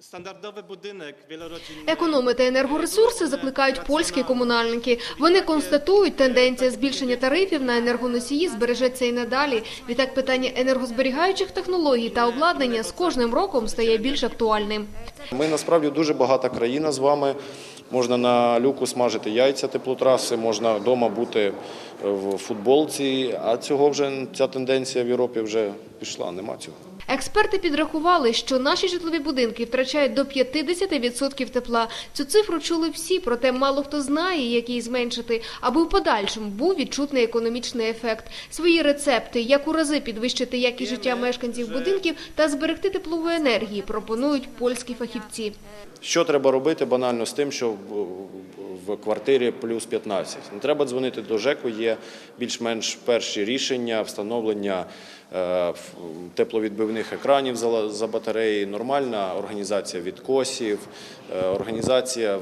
Standardowy budynek wielorodzinny. Економити енергоресурси закликають польські комунальники. Вони констатують, тенденція збільшення тарифів на енергоносії збережеться і надалі. Відтак питання енергозберігаючих технологій та обладнання з кожним роком стає більш актуальним. Ми насправді дуже багата країна з вами. Можна на люку смажити яйця теплотраси, можна вдома бути в футболці, а цього вже ця тенденція в Європі вже пішла. Нема цього. Експерти підрахували, що наші житлові будинки втрачають до 50% тепла. Цю цифру чули всі, проте мало хто знає, як її зменшити, аби в подальшому був відчутний економічний ефект. Свої рецепти, як у рази підвищити якість життя мешканців будинків та зберегти теплову енергію, пропонують польські фахівці. Що треба робити банально з тим, що в, в квартирі плюс 15? Не треба дзвонити до ЖЕКу, є більш-менш перші рішення, встановлення е, тепловідбивних екранів за, батареї, нормальна організація відкосів, е, організація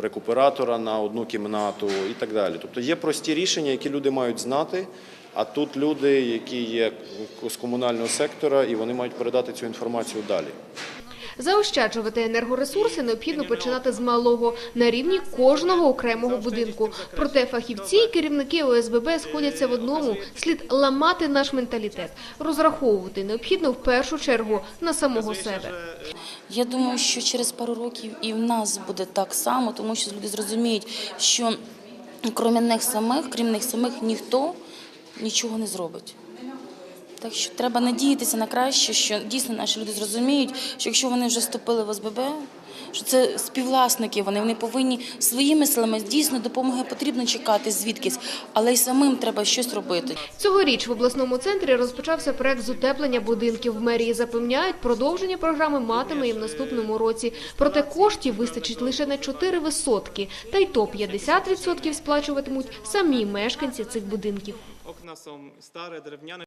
рекуператора на одну кімнату і так далі. Тобто є прості рішення, які люди мають знати. А тут люди, які є з комунального сектора, і вони мають передати цю інформацію далі. Заощаджувати енергоресурси необхідно починати з малого на рівні кожного окремого будинку. Проте фахівці і керівники ОСББ сходяться в одному: слід ламати наш менталітет. Розраховувати необхідно в першу чергу на самого себе. Я думаю, що через пару років і в нас буде так само, тому що люди зрозуміють, що крім них самих, крім них самих, ніхто нічого не зробить. Так що треба надіятися на краще, що дійсно наші люди зрозуміють, що якщо вони вже вступили в ОСББ, що це співвласники, вони, вони повинні своїми силами дійсно допомоги потрібно чекати звідкись, але й самим треба щось робити. Цьогоріч в обласному центрі розпочався проект з утеплення будинків. В мерії запевняють, продовження програми матиме і в наступному році. Проте коштів вистачить лише на 4 висотки. Та й то 50% сплачуватимуть самі мешканці цих будинків. Są stare, drewniane.